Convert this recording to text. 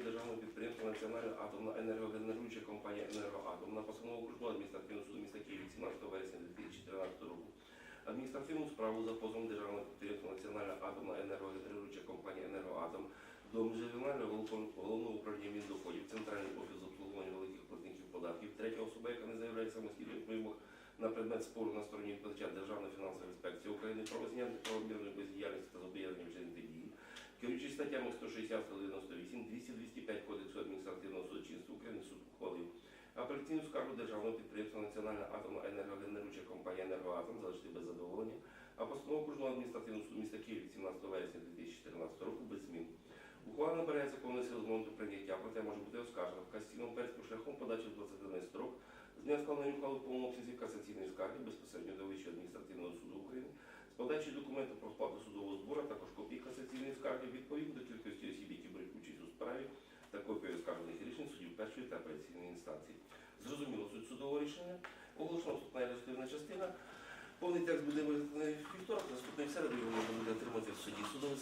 Національна атомна енергогенеруюча компанія «Енергоатом» на постанову окружного адміністративного суду міста Києва 17 вересня 2014 року. Адміністративну справу за позовом державного підприємства Національна атомна енергогенеруюча компанія «Енергоатом» до Міжрегіонального головного- управління Міндоходів, Центральний офіс обслуговування великих платників податків, третя особа, яка не заявляє самостійних вимог на предмет спору на стороні відповідача Державної фінансової інспекції України про визнання правомірної бездіяльності та зобов'язання вчинити дії, керуючись статтями 160, апеляційну скаргу державного підприємства Національна атомна енергогенеруюча компанія «Енергоатом» залишити без задоволення, а постанову окружного адміністративного суду міста Києва 17 вересня 2014 року без змін. Ухвала набирає законної сили з моменту прийняття, проте може бути оскаржена в касаційному порядку шляхом подачі в 20-денний строк з дня складення ухвали в повному обсязі касаційної скарги безпосередньо до Вищого адміністративного суду України, з подачі документу про сплату судового збору, також копії касаційної скарги відповідно до кількості осіб, які беруть участь у справі, та копії оскаржених рішень судів першої та апеляційної інстанції. Зрозуміло, суть судового рішення Оголошено вступна і результативна частина. Повний текст буде визнаний в вівторок, наступної середи його можна буде отримати в суді. Судове